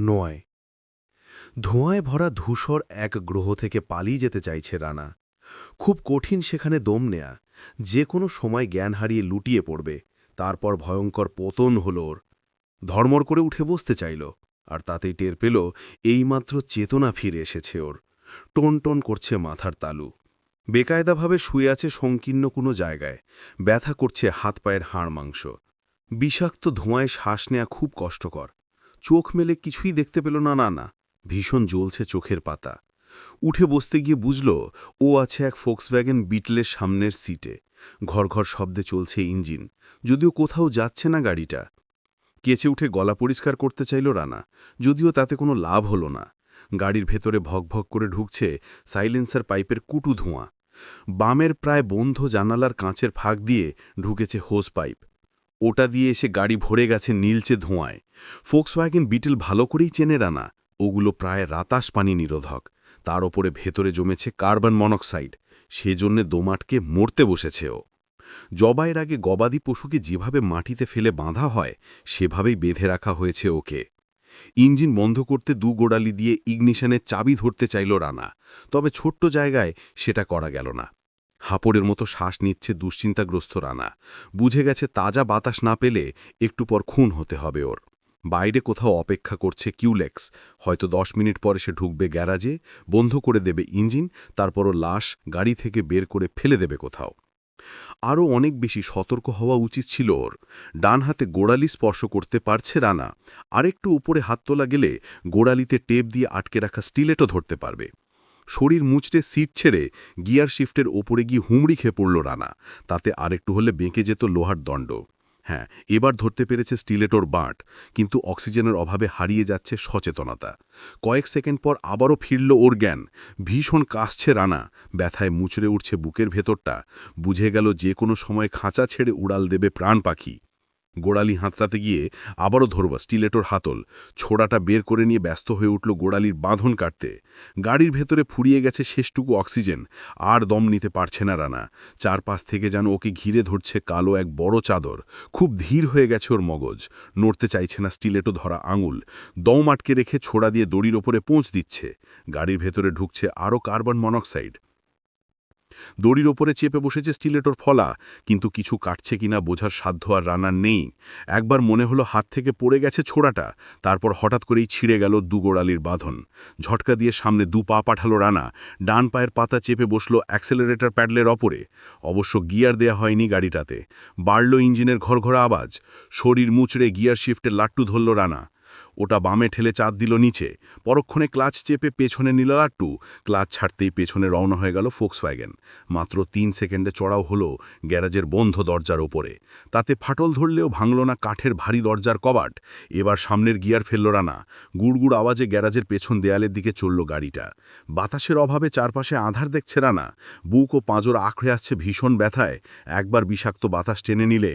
নয়। ধোঁয়ায় ভরা ধূসর এক গ্রহ থেকে পালিয়ে যেতে চাইছে রানা। খুব কঠিন সেখানে দম নেয়া। যে কোনো সময় জ্ঞান হারিয়ে লুটিয়ে পড়বে। তারপর ভয়ঙ্কর পতন হল ওর। ধর্মর করে উঠে বসতে চাইল, আর তাতেই টের পেল এইমাত্র চেতনা ফিরে এসেছে ওর। টন টন করছে মাথার তালু। বেকায়দাভাবে শুয়ে আছে সংকীর্ণ কোনো জায়গায়। ব্যথা করছে হাত পায়ের হাড় মাংস। বিষাক্ত ধোঁয়ায় শ্বাস নেয়া খুব কষ্টকর। চোখ মেলে কিছুই দেখতে পেল না না না ভীষণ জ্বলছে চোখের পাতা। উঠে বসতে গিয়ে বুঝল, ও আছে এক ফোক্সব্যাগেন বিটলের সামনের সিটে। ঘর ঘর শব্দে চলছে ইঞ্জিন। যদিও কোথাও যাচ্ছে না গাড়িটা। কেচে উঠে গলা পরিষ্কার করতে চাইল রানা। যদিও তাতে কোনো লাভ হলো না। গাড়ির ভেতরে ভকভক করে ঢুকছে সাইলেন্সার পাইপের কুটু ধোঁয়া। বামের প্রায় বন্ধ জানালার কাঁচের ফাঁক দিয়ে ঢুকেছে হোস পাইপ। ওটা দিয়ে এসে গাড়ি ভরে গেছে নীলচে ধোঁয়ায়। ফোক্সওয়াগেন বিটেল ভালো করেই চেনে রানা। ওগুলো প্রায় রাতাস পানি নিরোধক। তার ওপরে ভেতরে জমেছে কার্বন মনোক্সাইড। সেজন্যে দোমাটকে মরতে বসেছে ও। জবাইয়ের আগে গবাদি পশুকে যেভাবে মাটিতে ফেলে বাঁধা হয়, সেভাবেই বেঁধে রাখা হয়েছে ওকে। ইঞ্জিন বন্ধ করতে দু গোড়ালি দিয়ে ইগনিশনের চাবি ধরতে চাইল রানা। তবে ছোট্ট জায়গায় সেটা করা গেল না। হাপড়ের মতো শ্বাস নিচ্ছে দুশ্চিন্তাগ্রস্ত রানা। বুঝে গেছে তাজা বাতাস না পেলে একটু পর খুন হতে হবে ওর। বাইরে কোথাও অপেক্ষা করছে কিউলেক্স। হয়তো দশ মিনিট পরে সে ঢুকবে গ্যারাজে, বন্ধ করে দেবে ইঞ্জিন তারপরও লাশ গাড়ি থেকে বের করে ফেলে দেবে কোথাও। আরও অনেক বেশি সতর্ক হওয়া উচিত ছিল ওর। ডান হাতে গোড়ালি স্পর্শ করতে পারছে রানা। আরেকটু উপরে হাত তোলা গেলে গোড়ালিতে টেপ দিয়ে আটকে রাখা স্টিলেটও ধরতে পারবে। শরীর মুচড়ে সিট ছেড়ে গিয়ার শিফটের ওপরে গিয়ে হুমড়ি খেয়ে পড়ল রানা। তাতে আরেকটু হলে বেঁকে যেত লোহার দণ্ড। হ্যাঁ এবার ধরতে পেরেছে স্টিলেটোর বাঁট, কিন্তু অক্সিজেনের অভাবে হারিয়ে যাচ্ছে সচেতনতা। কয়েক সেকেন্ড পর আবারও ফিরল ওর জ্ঞান। ভীষণ কাশছে রানা। ব্যথায় মুচড়ে উঠছে বুকের ভেতরটা। বুঝে গেল যে কোনো সময় খাঁচা ছেড়ে উড়াল দেবে প্রাণ পাখি। গোড়ালি হাতড়াতে গিয়ে আবারও ধরব স্টিলেটোর হাতল। ছোড়াটা বের করে নিয়ে ব্যস্ত হয়ে উঠল গোড়ালির বাঁধন কাটতে। গাড়ির ভেতরে ফুরিয়ে গেছে শেষটুকু অক্সিজেন। আর দম নিতে পারছে না রানা। চারপাশ থেকে যেন ওকে ঘিরে ধরছে কালো এক বড় চাদর। খুব ধীর হয়ে গেছে ওর মগজ। নড়তে চাইছে না স্টিলেটো ধরা আঙুল। দম আটকে রেখে ছোড়া দিয়ে দড়ির ওপরে পৌঁছ দিচ্ছে। গাড়ির ভেতরে ঢুকছে আরও কার্বন মনোক্সাইড। দড়ির ওপরে চেপে বসেছে স্টিলেটোর ফলা, কিন্তু কিছু কাটছে কিনা বোঝার সাধ্য আর রানার নেই। একবার মনে হলো হাত থেকে পড়ে গেছে ছোড়াটা, তারপর হঠাৎ করেই ছিঁড়ে গেল দুগোড়ালির বাঁধন। ঝটকা দিয়ে সামনে দু পা পাঠালো রানা, ডান পায়ের পাতা চেপে বসল অ্যাক্সেলারেটর প্যাডলের ওপরে। অবশ্য গিয়ার দেয়া হয়নি গাড়িটাতে। বাড়ল ইঞ্জিনের ঘরঘরা আওয়াজ, শরীর মুচড়ে গিয়ার শিফটে লাট্টু ধরল রানা। ওটা বামে ঠেলে চাঁদ দিল নিচে। পরক্ষণে ক্লাচ চেপে পেছনে নিল লাট্টু। ক্লাচ ছাড়তেই পেছনে রওনা হয়ে গেল ফোক্সওয়াগেন মাত্র তিন সেকেন্ডে চড়াও হলো গ্যারাজের বন্ধ দরজার ওপরে। তাতে ফাটল ধরলেও ভাঙল না কাঠের ভারী দরজার কবাট। এবার সামনের গিয়ার ফেলল রানা। গুড়গুড় আওয়াজে গ্যারাজের পেছন দেয়ালের দিকে চলল গাড়িটা। বাতাসের অভাবে চারপাশে আধার দেখছে রানা। বুক ও পাঁজর আঁকড়ে আসছে ভীষণ ব্যথায়। একবার বিষাক্ত বাতাস টেনে নিলে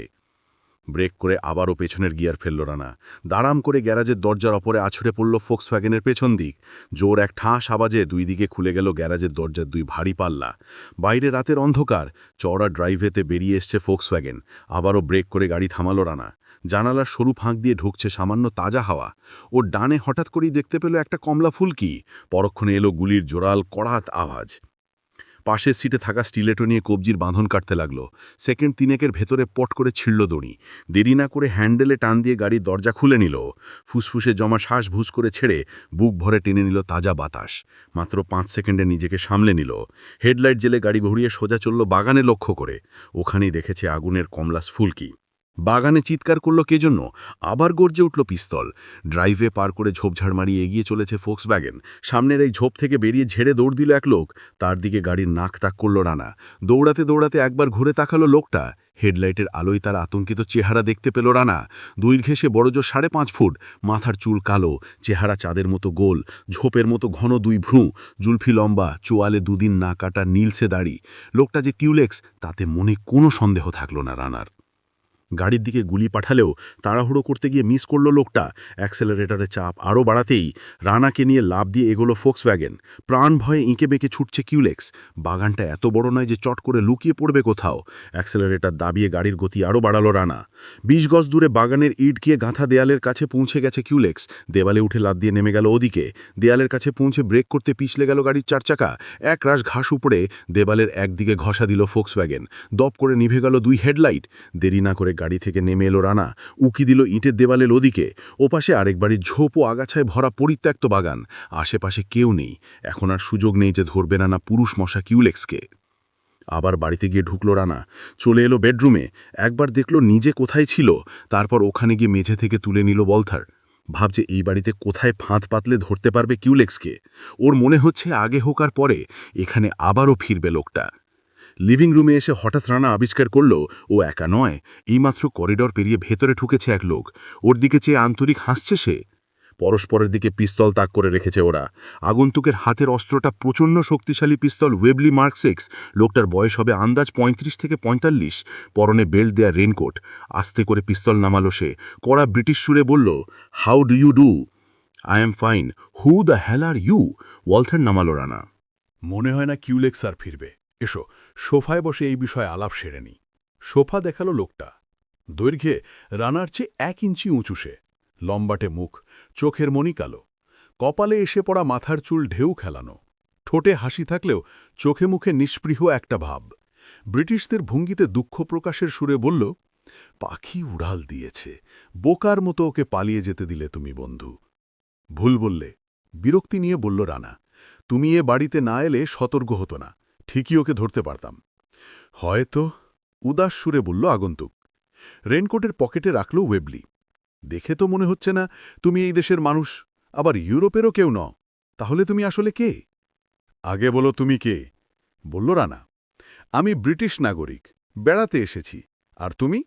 ব্রেক করে আবারও পেছনের গিয়ার ফেলল রানা। দাঁড়াম করে গ্যারাজের দরজার অপরে আছড়ে পড়ল ফোক্সওয়াগেনের পেছন দিক। জোর এক ঠাঁস আওয়াজে দুই দিকে খুলে গেল গ্যারাজের দরজার দুই ভারী পাল্লা। বাইরে রাতের অন্ধকার, চওড়া ড্রাইভেতে বেরিয়ে এসছে ফোক্সওয়াগেন আবারও ব্রেক করে গাড়ি থামালো রানা। জানালার সরু ফাঁক দিয়ে ঢুকছে সামান্য তাজা হাওয়া। ওর ডানে হঠাৎ করেই দেখতে পেল একটা কমলা ফুলকি। পরক্ষণে এলো গুলির জোরাল কড়াত আওয়াজ। পাশের সিটে থাকা স্টিলেটো নিয়ে কবজির বাঁধন কাটতে লাগল। সেকেন্ড তিনেকের ভেতরে পট করে ছিঁড়ল দড়ি। দেরি না করে হ্যান্ডেলে টান দিয়ে গাড়ির দরজা খুলে নিল। ফুসফুসে জমা শ্বাস ভুস করে ছেড়ে বুক ভরে টেনে নিল তাজা বাতাস। মাত্র পাঁচ সেকেন্ডে নিজেকে সামলে নিল। হেডলাইট জেলে গাড়ি ঘুরিয়ে সোজা চলল বাগানে লক্ষ্য করে। ওখানেই দেখেছে আগুনের কমলাস ফুলকি বাগানে চিৎকার করল কে জন্য? আবার গর্জে উঠল পিস্তল। ড্রাইভে পার করে ঝোপঝাড় মারিয়ে এগিয়ে চলেছে ফোক্সব্যাগেন সামনের এই ঝোপ থেকে বেরিয়ে ঝেড়ে দৌড় দিল এক লোক। তার দিকে গাড়ির নাক তাক করল রানা। দৌড়াতে দৌড়াতে একবার ঘুরে তাকালো লোকটা। হেডলাইটের আলোয় তার আতঙ্কিত চেহারা দেখতে পেল রানা। দৈর্ঘ্যে সে বড়জোর সাড়ে পাঁচ ফুট। মাথার চুল কালো। চেহারা চাঁদের মতো গোল। ঝোপের মতো ঘন দুই ভ্রু। জুলফি লম্বা। চোয়ালে দুদিন না কাটা নীলসে দাড়ি। লোকটা যে টিউলেক্স, তাতে মনে কোনো সন্দেহ থাকল না রানার। গাড়ির দিকে গুলি পাঠালেও তাড়াহুড়ো করতে গিয়ে মিস করল লোকটা। অ্যাক্সেলারেটরে চাপ আরও বাড়াতেই রানাকে নিয়ে লাভ দিয়ে এগোলো ফোক্সওয়াগেন প্রাণ ভয়ে ইঁকে বেঁকে ছুটছে কিউলেক্স বাগানটা এত বড় নয় যে চট করে লুকিয়ে পড়বে কোথাও। অ্যাক্সেলারেটর দাবিয়ে গাড়ির গতি আরও বাড়ালো রানা। বিশ গজ দূরে বাগানের ইট গিয়ে গাঁথা দেয়ালের কাছে পৌঁছে গেছে কিউলেক্স দেওয়ালে উঠে লাদ দিয়ে নেমে গেল ওদিকে। দেয়ালের কাছে পৌঁছে ব্রেক করতে পিছলে গেল গাড়ির চার চাকা। এক রাশ ঘাস উপড়ে দেওয়ালের একদিকে ঘষা দিল ফোক্সওয়াগেন দপ করে নিভে গেল দুই হেডলাইট। দেরি না করে গাড়ি থেকে নেমে এলো রানা। উকি দিল ইটের দেওয়ালের ওদিকে। ওপাশে আরেক বাড়ির ঝোপ ও আগাছায় ভরা পরিত্যক্ত বাগান। আশেপাশে কেউ নেই। এখন আর সুযোগ নেই যে ধরবে না না পুরুষ মশা কিউলেক্সকে। আবার বাড়িতে গিয়ে ঢুকলো রানা। চলে এলো বেডরুমে। একবার দেখল নিজে কোথায় ছিল। তারপর ওখানে গিয়ে মেঝে থেকে তুলে নিল বলথার। ভাবছে এই বাড়িতে কোথায় ফাঁদ পাতলে ধরতে পারবে কিউলেক্সকে। ওর মনে হচ্ছে আগে হোক আর পরে। এখানে আবারও ফিরবে লোকটা। লিভিং রুমে এসে হঠাৎ রানা আবিষ্কার করল, ও একা নয় এইমাত্র করিডর পেরিয়ে ভেতরে ঢুকেছে এক লোক। ওর দিকে চেয়ে আন্তরিক হাসছে সে? পরস্পরের দিকে পিস্তল তাক করে রেখেছে ওরা। আগন্তুকের হাতের অস্ত্রটা প্রচণ্ড শক্তিশালী পিস্তল ওয়েবলি মার্ক সিক্স লোকটার বয়স হবে আন্দাজ ৩৫ থেকে পঁয়তাল্লিশ, পরনে বেল্ট দেয়া রেনকোট আস্তে করে পিস্তল নামালো সে। কড়া ব্রিটিশ সুরে বলল how do you do I am fine who the hell are you Walther নামালো Rana. মনে হয় না কিউলেক্স আর ফিরবে। এসো, সোফায় বসে এই বিষয়ে আলাপ সেরে নি সোফা দেখাল লোকটা। দৈর্ঘ্যে রানার চেয়ে এক ইঞ্চি উঁচু সে। লম্বাটে মুখ, চোখের মনি কালো। কপালে এসে পড়া মাথার চুল ঢেউ খেলানো। ঠোঁটে হাসি থাকলেও চোখে মুখে নিষ্পৃহ একটা ভাব। ব্রিটিশদের ভঙ্গিতে দুঃখ প্রকাশের সুরে বলল, পাখি উড়াল দিয়েছে। বোকার মতো ওকে পালিয়ে যেতে দিলে তুমি বন্ধু। ভুল বললে। বিরক্তি নিয়ে বলল রানা, তুমি এ বাড়িতে না এলে সতর্ক হতো না। ঠিকই ওকে ধরতে পারতাম। হয়তো উদাস সুরে বলল, আগন্তুক, রেনকোটের পকেটে রাখল ওয়েবলি। দেখে তো মনে হচ্ছে না তুমি এই দেশের মানুষ, আবার ইউরোপেরও কেউ ন তাহলে তুমি আসলে কে? আগে বলো তুমি কে, বলল রানা। আমি ব্রিটিশ নাগরিক, বেড়াতে এসেছি। আর তুমি?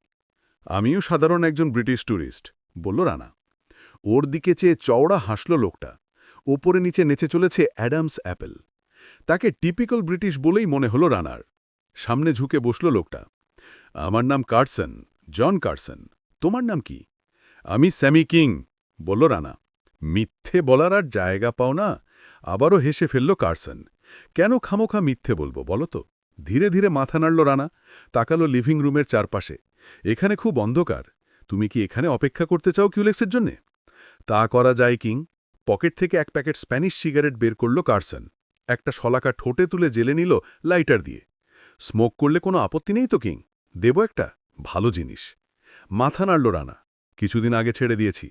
আমিও সাধারণ একজন ব্রিটিশ ট্যুরিস্ট বলল রানা। ওর দিকে চেয়ে চওড়া হাসল লোকটা। ওপরে নিচে নেচে চলেছে অ্যাডামস অ্যাপেল। তাকে টিপিক্যাল ব্রিটিশ বলেই মনে হলো রানার। সামনে ঝুঁকে বসল লোকটা। আমার নাম কার্সন, জন কার্সন। তোমার নাম কি? আমি স্যামি কিং, বলল রানা। মিথ্যে বলার আর জায়গা পাও না। আবারও হেসে ফেলল কার্সন। কেন খামোখা মিথ্যে বলব বলো তো? ধীরে ধীরে মাথা নাড়ল রানা, তাকালো লিভিং রুমের চারপাশে। এখানে খুব অন্ধকার। তুমি কি এখানে অপেক্ষা করতে চাও কিউলেক্সের জন্যে? তা করা যায়, কিং। পকেট থেকে এক প্যাকেট স্প্যানিশ সিগারেট বের করল কার্সন। একটা শলাকা ঠোঁটে তুলে জেলে নিল লাইটার দিয়ে। স্মোক করলে কোনো আপত্তি নেই তো, কিং? দেব একটা ভালো জিনিস। মাথা নাড়ল রানা। কিছুদিন আগে ছেড়ে দিয়েছি।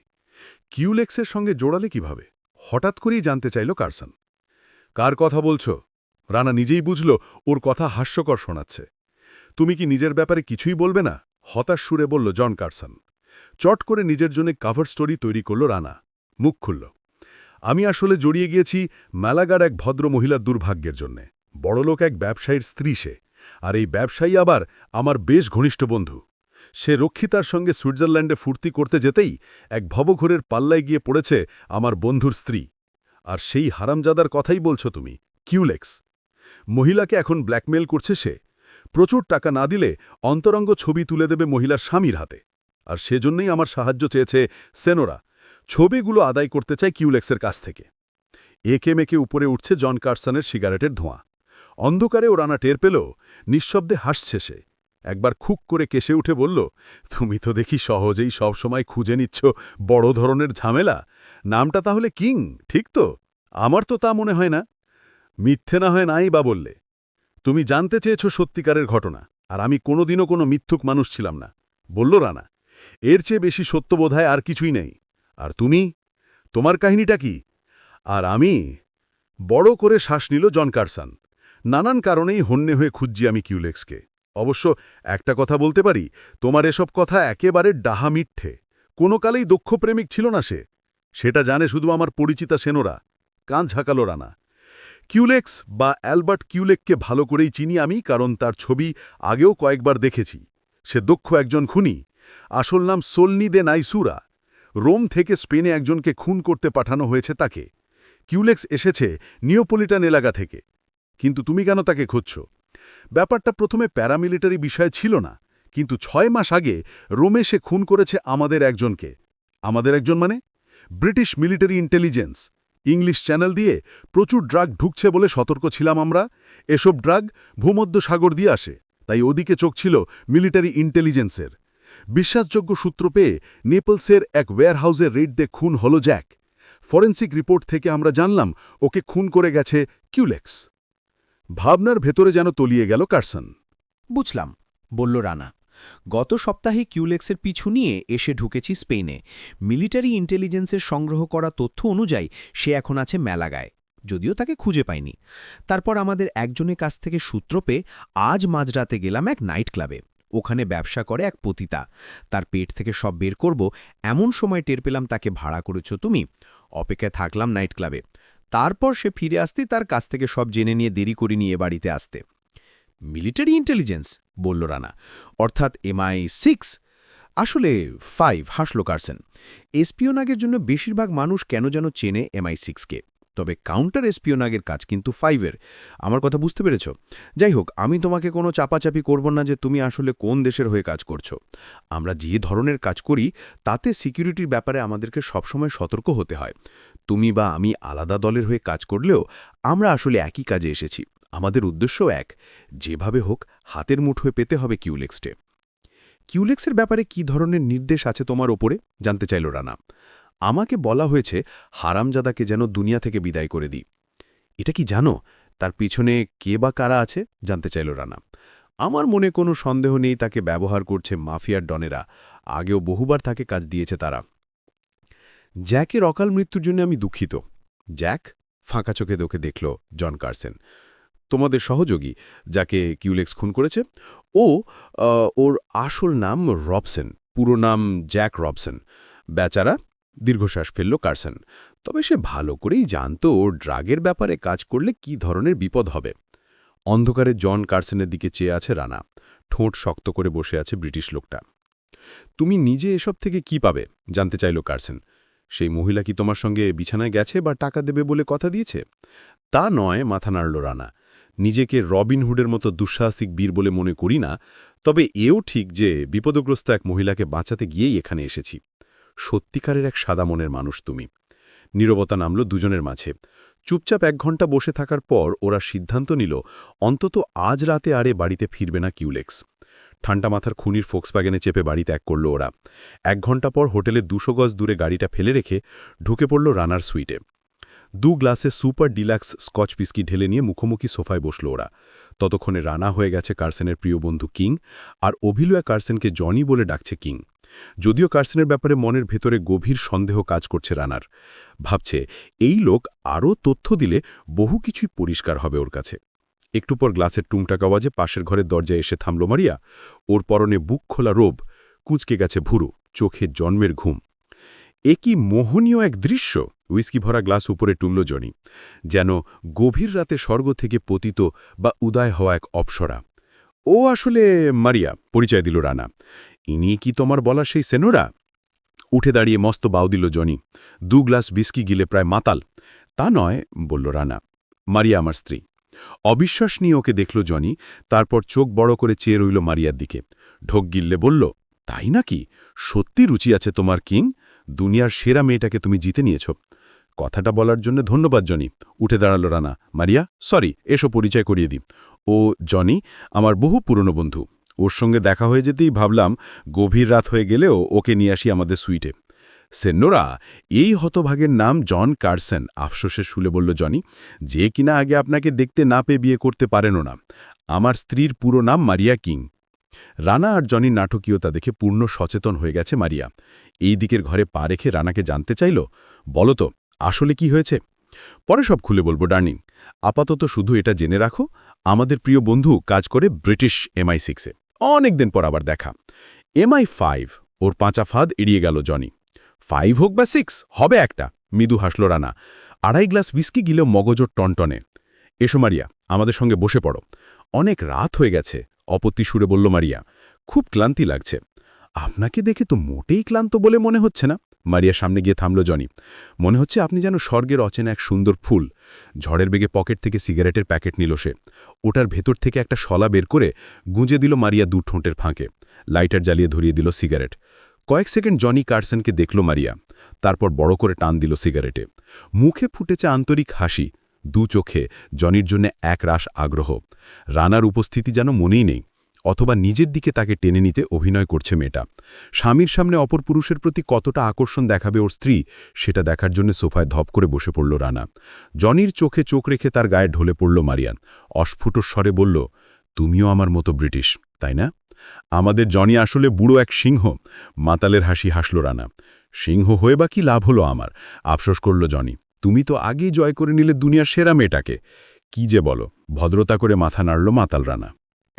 কিউলেক্সের সঙ্গে জোড়ালে কীভাবে? হঠাৎ করেই জানতে চাইল কার্সন। কার কথা বলছো? রানা নিজেই বুঝল, ওর কথা হাস্যকর শোনাচ্ছে। তুমি কি নিজের ব্যাপারে কিছুই বলবে না? হতাশ সুরে বলল, জন কার্সন। চট করে নিজের জন্য কাভার স্টোরি তৈরি করল রানা। মুখ খুলল। আমি আসলে জড়িয়ে গিয়েছি ম্যালাগার এক ভদ্র মহিলার দুর্ভাগ্যের জন্যে। বড়লোক এক ব্যবসায়ীর স্ত্রী সে, আর এই ব্যবসায়ী আবার আমার বেশ ঘনিষ্ঠ বন্ধু। সে রক্ষিতার সঙ্গে সুইজারল্যান্ডে ফুর্তি করতে যেতেই এক ভবঘরের পাল্লায় গিয়ে পড়েছে আমার বন্ধুর স্ত্রী। আর সেই হারামজাদার কথাই বলছো তুমি, কিউলেক্স। মহিলাকে এখন ব্ল্যাকমেল করছে সে। প্রচুর টাকা না দিলে অন্তরঙ্গ ছবি তুলে দেবে মহিলার স্বামীর হাতে। আর সেজন্যই আমার সাহায্য চেয়েছে সেনোরা ছবিগুলো আদায় করতে চায় কিউলেক্সের কাছ থেকে। একে মেকে উপরে উঠছে জন কার্সনের সিগারেটের ধোঁয়া। অন্ধকারে ও রানা টের পেল, নিঃশব্দে হাসছে সে। একবার খুক করে কেসে উঠে বলল, তুমি তো দেখি সহজেই সবসময় খুঁজে নিচ্ছ বড় ধরনের ঝামেলা। নামটা তাহলে কিং, ঠিক তো? আমার তো তা মনে হয় না। মিথ্যে না হয় নাই বা বললে। তুমি জানতে চেয়েছ সত্যিকারের ঘটনা, আর আমি কোনোদিনও কোনো মিথ্যুক মানুষ ছিলাম না। বলল রানা, এর চেয়ে বেশি সত্যবোধায় আর কিছুই নেই। আর তুমি? তোমার কাহিনীটা কি? আর আমি? বড় করে শ্বাস নিল জন কারসান। নানান কারণেই হন্যে হয়ে খুঁজছি আমি কিউলেক্সকে। অবশ্য একটা কথা বলতে পারি, তোমার এসব কথা একেবারে ডাহা মিথ্যে। কোনো কালেই দক্ষ প্রেমিক ছিল না সে। সেটা জানে শুধু আমার পরিচিতা সেনোরা, কান ঝাঁকালো রানা। কিউলেক্স বা অ্যালবার্ট কিউলেককে ভালো করেই চিনি আমি, কারণ তার ছবি আগেও কয়েকবার দেখেছি। সে দক্ষ একজন খুনি। আসল নাম সোলনি দে নাইসুরা। রোম থেকে স্পেনে একজনকে খুন করতে পাঠানো হয়েছে তাকে। কিউলেক্স এসেছে নিওপলিটান এলাকা থেকে। কিন্তু তুমি কেন তাকে খুঁজছ? ব্যাপারটা প্রথমে প্যারামিলিটারি বিষয় ছিল না, কিন্তু ছয় মাস আগে রোমে সে খুন করেছে আমাদের একজনকে। আমাদের একজন মানে? British military intelligence. English Channel দিয়ে প্রচুর ড্রাগ ঢুকছে বলে সতর্ক ছিলাম আমরা। এসব ড্রাগ ভূমধ্য সাগর দিয়ে আসে, তাই ওদিকে চোখ ছিল মিলিটারি ইন্টেলিজেন্সের। বিশ্বাসযোগ্য সূত্র পেয়ে নেপলসের এক ওয়্যারহাউসে রেড দিয়ে খুন হল জ্যাক। ফরেন্সিক রিপোর্ট থেকে আমরা জানলাম, ওকে খুন করে গেছে কিউলেক্স। ভাবনার ভেতরে যেন তলিয়ে গেল কার্সন। বুঝলাম, বলল রানা। গত সপ্তাহে কিউলেক্সের পিছু নিয়ে এসে ঢুকেছি স্পেনে। মিলিটারি ইন্টেলিজেন্সের সংগ্রহ করা তথ্য অনুযায়ী সে এখন আছে মেলাগায় যদিও তাকে খুঁজে পাইনি। তারপর আমাদের একজনের কাছ থেকে সূত্র পেয়ে আজ মাঝরাতে গেলাম এক নাইট ক্লাবে। ওখানে ব্যবসা করে এক পতিতা। তার পেট থেকে সব বের করব, এমন সময় টের পেলাম তাকে ভাড়া করেছ তুমি। অপেক্ষায় থাকলাম নাইট ক্লাবে তারপর সে ফিরে আসতে তার কাছ থেকে সব জেনে নিয়ে দেরি করে নিয়ে বাড়িতে আসতে। মিলিটারি ইন্টেলিজেন্স বলল রানা। অর্থাৎ এমআই সিক্স আসলে ফাইভ হাসল কার্সেন। এসপিওনাগের জন্য বেশিরভাগ মানুষ কেন যেন চেনে এমআই সিক্সকে তবে কাউন্টার এসপিওনাগের কাজ কিন্তু ফাইভের আমার কথা বুঝতে পেরেছ? যাই হোক, আমি তোমাকে কোনো চাপাচাপি করব না যে তুমি আসলে কোন দেশের হয়ে কাজ করছ। আমরা যে ধরনের কাজ করি, তাতে সিকিউরিটির ব্যাপারে আমাদেরকে সবসময় সতর্ক হতে হয়। তুমি বা আমি আলাদা দলের হয়ে কাজ করলেও আমরা আসলে একই কাজে এসেছি। আমাদের উদ্দেশ্য এক, যেভাবে হোক হাতের মুঠোয় পেতে হবে কিউলেক্সটে কিউলেক্সের ব্যাপারে কি ধরনের নির্দেশ আছে তোমার ওপরে? জানতে চাইল রানা। আমাকে বলা হয়েছে হারামজাদাকে যেন দুনিয়া থেকে বিদায় করে দিই। এটা কি জানো? তার পিছনে কে বা কারা আছে জানতে চাইল রানা। আমার মনে কোনো সন্দেহ নেই তাকে ব্যবহার করছে মাফিয়ার ডনেরা। আগেও বহুবার তাকে কাজ দিয়েছে তারা। জ্যাকের অকাল মৃত্যুর জন্য আমি দুঃখিত। জ্যাক ফাঁকা চোখে দোকে দেখল জন কার্সেন। তোমাদের সহযোগী, যাকে কিউলেক্স খুন করেছে। ও ওর আসল নাম রবসেন। পুরো নাম জ্যাক রবসেন। বেচারা দীর্ঘশ্বাস ফেলল কার্সেন। তবে সে ভালো করেই জানত ড্রাগের ব্যাপারে কাজ করলে কি ধরনের বিপদ হবে। অন্ধকারে জন কার্সেনের দিকে চেয়ে আছে রানা। ঠোঁট শক্ত করে বসে আছে ব্রিটিশ লোকটা। তুমি নিজে এসব থেকে কি পাবে? জানতে চাইল কার্সেন। সেই মহিলা কি তোমার সঙ্গে বিছানায় গেছে বা টাকা দেবে বলে কথা দিয়েছে? তা নয়, মাথা নাড়ল রানা। নিজেকে রবিনহুডের মতো দুঃসাহসিক বীর বলে মনে করি না, তবে এও ঠিক যে বিপদগ্রস্ত এক মহিলাকে বাঁচাতে গিয়েই এখানে এসেছি। সত্যিকারের এক সাদা মনের মানুষ তুমি। নীরবতা নামল দুজনের মাঝে। চুপচাপ এক ঘণ্টা বসে থাকার পর ওরা সিদ্ধান্ত নিল, অন্তত আজ রাতে আরে বাড়িতে ফিরবে না কিউলেক্স। ঠান্ডা মাথার খুনির ফোক্সব্যাগেনে চেপে বাড়ি ত্যাগ করল ওরা। এক ঘণ্টা পর হোটেলে দুশো গজ দূরে গাড়িটা ফেলে রেখে ঢুকে পড়ল রানার সুইটে। দু গ্লাসে সুপার ডিলাক্স স্কচ বিস্কি ঢেলে নিয়ে মুখোমুখি সোফায় বসল ওরা। ততক্ষণে রানা হয়ে গেছে কার্সেনের প্রিয় বন্ধু কিং, আর অভিলয়া কার্সেনকে জনি বলে ডাকছে কিং। যদিও কার্সেনের ব্যাপারে মনের ভেতরে গভীর সন্দেহ কাজ করছে রানার। ভাবছে, এই লোক আরও তথ্য দিলে বহু কিছুই পরিষ্কার হবে ওর কাছে। একটু পর গ্লাসের টুংটাক আওয়াজে পাশের ঘরের দরজায় এসে থামল মারিয়া। ওর পরনে বুক খোলা রোব, কুঁচকে গেছে ভুরু, চোখে জন্মের ঘুম। এ কি মোহনীয় এক দৃশ্য! উইস্কি ভরা গ্লাস উপরে টুমল জনি। যেন গভীর রাতে স্বর্গ থেকে পতিত বা উদয় হওয়া এক অপসরা। ও আসলে মারিয়া, পরিচয় দিল রানা। ইনি কি তোমার বলা সেই সেনোরা? উঠে দাঁড়িয়ে মস্ত বাউ দিল জনি। দু গ্লাস বিস্কি গিলে প্রায় মাতাল। তা নয়, বলল রানা। মারিয়া আমার স্ত্রী। অবিশ্বাস নিয়ে ওকে দেখল জনি, তারপর চোখ বড় করে চেয়ে রইল মারিয়ার দিকে। ঢোক গিললে বলল, তাই নাকি? সত্যি রুচি আছে তোমার, কিং? দুনিয়ার সেরা মেয়েটাকে তুমি জিতে নিয়েছ। কথাটা বলার জন্য ধন্যবাদ, জনি। উঠে দাঁড়াল রানা। মারিয়া, সরি, এসো পরিচয় করিয়ে দিই। ও, জনি, আমার বহু পুরনো বন্ধু। ওর সঙ্গে দেখা হয়ে যেতেই ভাবলাম গভীর রাত হয়ে গেলেও ওকে নিয়ে আসি আমাদের সুইটে। সেন্নোরা এই হতভাগের নাম জন কার্সেন। আফসোসে শুলে বলল, জনি, যে কিনা আগে আপনাকে দেখতে না পেয়ে বিয়ে করতে পারেনও না। আমার স্ত্রীর পুরো নাম মারিয়া কিং। রানা আর জনির নাটকীয়তা দেখে পূর্ণ সচেতন হয়ে গেছে মারিয়া। এই দিকের ঘরে পা রেখে রানাকে জানতে চাইল বলতো আসলে কি হয়েছে? পরে সব খুলে বলব ডার্নিং আপাতত শুধু এটা জেনে রাখো, আমাদের প্রিয় বন্ধু কাজ করে ব্রিটিশ এমআই সিক্সে। অনেক দিন পর আবার দেখা। এমআই ফাইভ ওর পাঁচা ফাঁদ এড়িয়ে গেল জনি। ফাইভ হোক বা সিক্স হবে একটা, মৃদু হাসল রানা। আড়াই গ্লাস উইস্কি গিলেও মগজোর টনটনে। এসো মারিয়া, আমাদের সঙ্গে বসে পড়ো। অনেক রাত হয়ে গেছে, অপত্তি সুরে বলল মারিয়া। খুব ক্লান্তি লাগছে। আপনাকে দেখে তো মোটেই ক্লান্ত বলে মনে হচ্ছে না। মারিয়া সামনে গিয়ে থামল জনি। মনে হচ্ছে আপনি যেন স্বর্গের অচেনা এক সুন্দর ফুল। ঝড়ের বেগে পকেট থেকে সিগারেটের প্যাকেট নিল সে। ওটার ভেতর থেকে একটা শলা বের করে গুঁজে দিল মারিয়া দু ঠোঁটের ফাঁকে। লাইটার জ্বালিয়ে ধরিয়ে দিল সিগারেট। কয়েক সেকেন্ড জনি কার্সনকে দেখল মারিয়া। তারপর বড় করে টান দিল সিগারেটে। মুখে ফুটেছে আন্তরিক হাসি। দু চোখে জনির জন্য এক রাস আগ্রহ। রানার উপস্থিতি যেন মনেই নেই। অথবা নিজের দিকে তাকে টেনে নিতে অভিনয় করছে মেয়েটা। স্বামীর সামনে অপর পুরুষের প্রতি কতটা আকর্ষণ দেখাবে ওর স্ত্রী, সেটা দেখার জন্য সোফায় ধপ করে বসে পড়ল রানা। জনির চোখে চোখ রেখে তার গায়ে ঢলে পড়ল মারিয়ান। অস্ফুট স্বরে বলল, তুমিও আমার মতো ব্রিটিশ, তাই না? আমাদের জনি আসলে বুড়ো এক সিংহ। মাতালের হাসি হাসল রানা। সিংহ হয়ে বা কি লাভ হলো আমার? আফসোস করল জনি। তুমি তো আগেই জয় করে নিলে দুনিয়ার সেরা মেয়েটাকে। কি যে বলো, ভদ্রতা করে মাথা নাড়ল মাতাল রানা।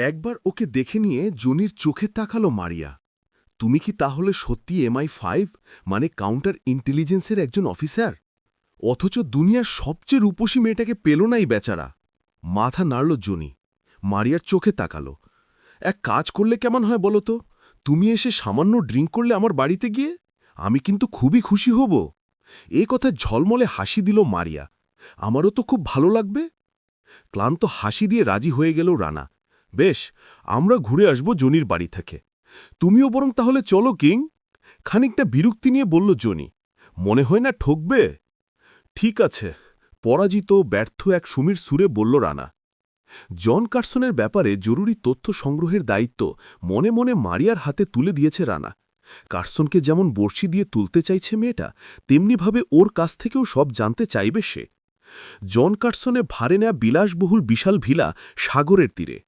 একবার ওকে দেখে নিয়ে জনির চোখে তাকালো মারিয়া। তুমি কি তাহলে সত্যি এমআই ফাইভ মানে কাউন্টার ইন্টেলিজেন্সের একজন অফিসার? অথচ দুনিয়ার সবচেয়ে রূপসী মেয়েটাকে পেল নাই বেচারা। মাথা নাড়ল জনি। মারিয়ার চোখে তাকালো। এক কাজ করলে কেমন হয় বলো তো? তুমি এসে সামান্য ড্রিঙ্ক করলে আমার বাড়িতে গিয়ে? আমি কিন্তু খুবই খুশি হব। এ কথা ঝলমলে হাসি দিল মারিয়া। আমারও তো খুব ভালো লাগবে? ক্লান্ত হাসি দিয়ে রাজি হয়ে গেল রানা। বেশ, আমরা ঘুরে আসব জনির বাড়ি থেকে। তুমিও বরং তাহলে চলো, কিং। খানিকটা বিরক্তি নিয়ে বলল জনি, মনে হয় না ঠকবে? ঠিক আছে, পরাজিত ব্যর্থ এক সুমির সুরে বলল রানা, জন কার্সনের ব্যাপারে জরুরি তথ্য সংগ্রহের দায়িত্ব মনে মনে মারিয়ার হাতে তুলে দিয়েছে রানা। কার্সনকে যেমন বর্ষি দিয়ে তুলতে চাইছে মেয়েটা, তেমনিভাবে ওর কাছ থেকেও সব জানতে চাইবে সে। জন কার্সনে ভারে নেয়া বিলাসবহুল বিশাল ভিলা সাগরের তীরে।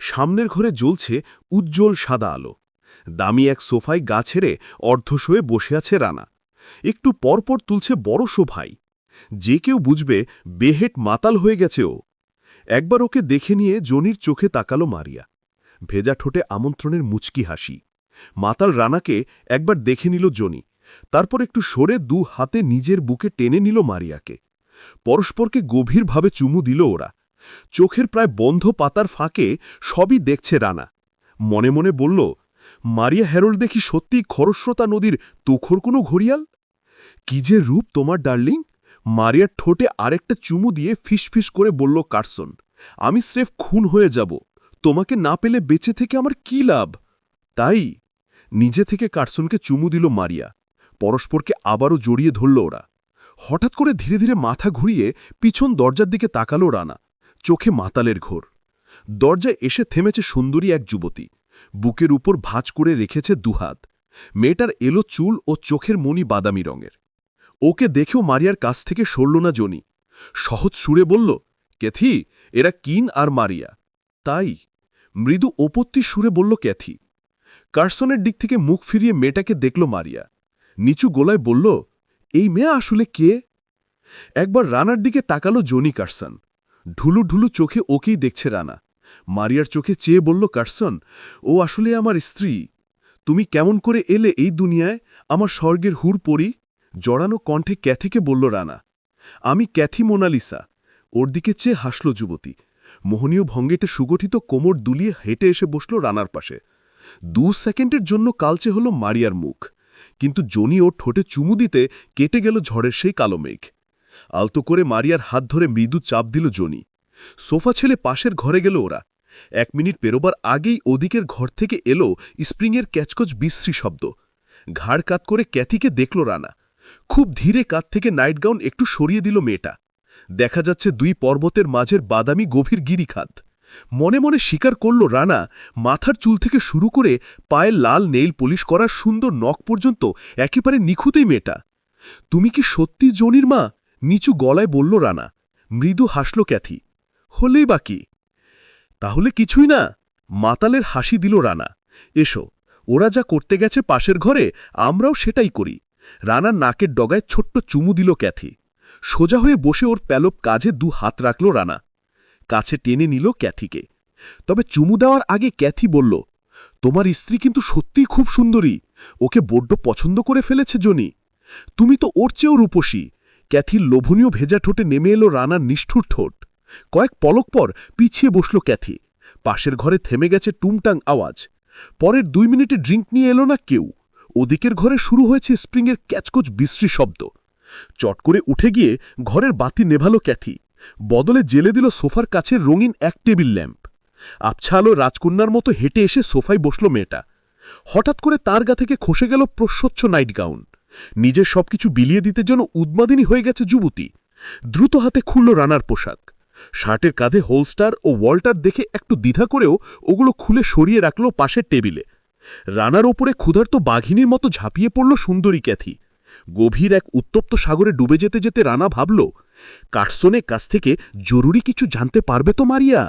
সামনের ঘরে জ্বলছে উজ্জ্বল সাদা আলো। দামি এক সোফায় গা ছেড়ে অর্ধশোয়ে বসে আছে রানা। একটু পরপর তুলছে বড় শোভাই। যে কেউ বুঝবে, বেহেট মাতাল হয়ে গেছে ও। একবার ওকে দেখে নিয়ে জনির চোখে তাকালো মারিয়া। ভেজা ঠোঁটে আমন্ত্রণের মুচকি হাসি। মাতাল রানাকে একবার দেখে নিল জনি। তারপর একটু সরে দু হাতে নিজের বুকে টেনে নিল মারিয়াকে। পরস্পরকে গভীরভাবে চুমু দিল ওরা। চোখের প্রায় বন্ধ পাতার ফাঁকে সবই দেখছে রানা। মনে মনে বলল, মারিয়া হ্যারোল্ড দেখি সত্যিই খরস্রোতা নদীর তুখর কোনো ঘড়িয়াল? কি যে রূপ তোমার, ডার্লিং? মারিয়ার ঠোঁটে আরেকটা চুমু দিয়ে ফিসফিস করে বলল কার্সন, আমি স্রেফ খুন হয়ে যাব। তোমাকে না পেলে বেঁচে থেকে আমার কি লাভ? তাই নিজে থেকে কার্সনকে চুমু দিল মারিয়া। পরস্পরকে আবারও জড়িয়ে ধরল ওরা। হঠাৎ করে ধীরে ধীরে মাথা ঘুরিয়ে পিছন দরজার দিকে তাকালো রানা। চোখে মাতালের ঘোর। দরজায় এসে থেমেছে সুন্দরী এক যুবতী। বুকের উপর ভাঁজ করে রেখেছে দুহাত মেয়েটার এলো চুল ও চোখের মনি বাদামি রঙের। ওকে দেখেও মারিয়ার কাছ থেকে সরল না জনি। সহজ সুরে বলল ক্যাথি এরা কিন আর মারিয়া? তাই? মৃদু ওপত্তি সুরে বলল ক্যাথি কার্সনের দিক থেকে মুখ ফিরিয়ে মেয়েটাকে দেখল মারিয়া। নিচু গোলায় বলল, এই মেয়ে আসলে কে? একবার রানার দিকে তাকালো জনি কার্সন। ঢুলু ঢুলু চোখে ওকেই দেখছে রানা। মারিয়ার চোখে চেয়ে বলল, কার্সন, ও আসলে আমার স্ত্রী। তুমি কেমন করে এলে এই দুনিয়ায়? আমার স্বর্গের হুর পড়ি জড়ানো কণ্ঠে ক্যাথিকে বলল রানা, আমি ক্যাথি মোনালিসা। ওর দিকে চেয়ে হাসল যুবতী। মোহনীয় ভঙ্গেটে সুগঠিত কোমর দুলিয়ে হেঁটে এসে বসল রানার পাশে। দু সেকেন্ডের জন্য কালচে হল মারিয়ার মুখ। কিন্তু জনি ওর ঠোঁটে চুমু দিতে কেটে গেল ঝড়ের সেই কালো মেঘ। আলতো করে মারিয়ার হাত ধরে মৃদু চাপ দিল জনি। সোফা ছেলে পাশের ঘরে গেল ওরা। এক মিনিট পেরোবার আগেই ওদিকের ঘর থেকে এলো স্প্রিংয়ের ক্যাচকচ বিশ্রী শব্দ। ঘাড় কাত করে ক্যাথিকে দেখল রানা। খুব ধীরে কাত থেকে নাইট গাউন একটু সরিয়ে দিল মেয়েটা। দেখা যাচ্ছে দুই পর্বতের মাঝের বাদামি গভীর গিরিখাত। মনে মনে স্বীকার করল রানা, মাথার চুল থেকে শুরু করে পায়ের লাল নেইল পলিশ করার সুন্দর নখ পর্যন্ত একেবারে নিখুঁতেই মেয়েটা। তুমি কি সত্যি জনির মা? নিচু গলায় বলল, রানা, মৃদু হাসল ক্যাথি। হলেই বাকি তাহলে কিছুই না। মাতালের হাসি দিল রানা। এসো, ওরা যা করতে গেছে পাশের ঘরে, আমরাও সেটাই করি। রানার নাকের ডগায় ছোট্ট চুমু দিল ক্যাথি। সোজা হয়ে বসে ওর প্যালপ কাজে দু হাত রাখল রানা। কাছে টেনে নিল ক্যাথিকে। তবে চুমু দেওয়ার আগে ক্যাথি বলল, তোমার স্ত্রী কিন্তু সত্যিই খুব সুন্দরী। ওকে বড্ড পছন্দ করে ফেলেছে জনি। তুমি তো ওর চেয়েও রূপসী। ক্যাথির লোভনীয় ভেজা ঠোঁটে নেমে এলো রানার নিষ্ঠুর ঠোঁট। কয়েক পলক পর পিছিয়ে বসল ক্যাথি। পাশের ঘরে থেমে গেছে টুমটাং আওয়াজ। পরের দুই মিনিটে ড্রিঙ্ক নিয়ে এলো না কেউ। ওদিকের ঘরে শুরু হয়েছে স্প্রিংয়ের ক্যাচকোচ বিশ্রী শব্দ। চট করে উঠে গিয়ে ঘরের বাতি নেভালো ক্যাথি। বদলে জেলে দিল সোফার কাছে রঙিন এক টেবিল ল্যাম্প। আবছা আলো রাজকন্যার মতো হেঁটে এসে সোফায় বসল মেয়েটা। হঠাৎ করে তার গা থেকে খসে গেল প্রস্বচ্ছ নাইট গাউন নিজের সবকিছু বিলিয়ে দিতে যেন উদ্মাদিনী হয়ে গেছে যুবতী। দ্রুত হাতে খুলল রানার পোশাক। শার্টের কাঁধে হোলস্টার ও ওয়াল্টার দেখে একটু দ্বিধা করেও ওগুলো খুলে সরিয়ে রাখল পাশের টেবিলে। রানার ওপরে ক্ষুধার্ত বাঘিনীর মতো ঝাঁপিয়ে পড়ল সুন্দরী ক্যাথি। গভীর এক উত্তপ্ত সাগরে ডুবে যেতে যেতে রানা ভাবল কাটসনের কাছ থেকে জরুরি কিছু জানতে পারবে তো মারিয়া?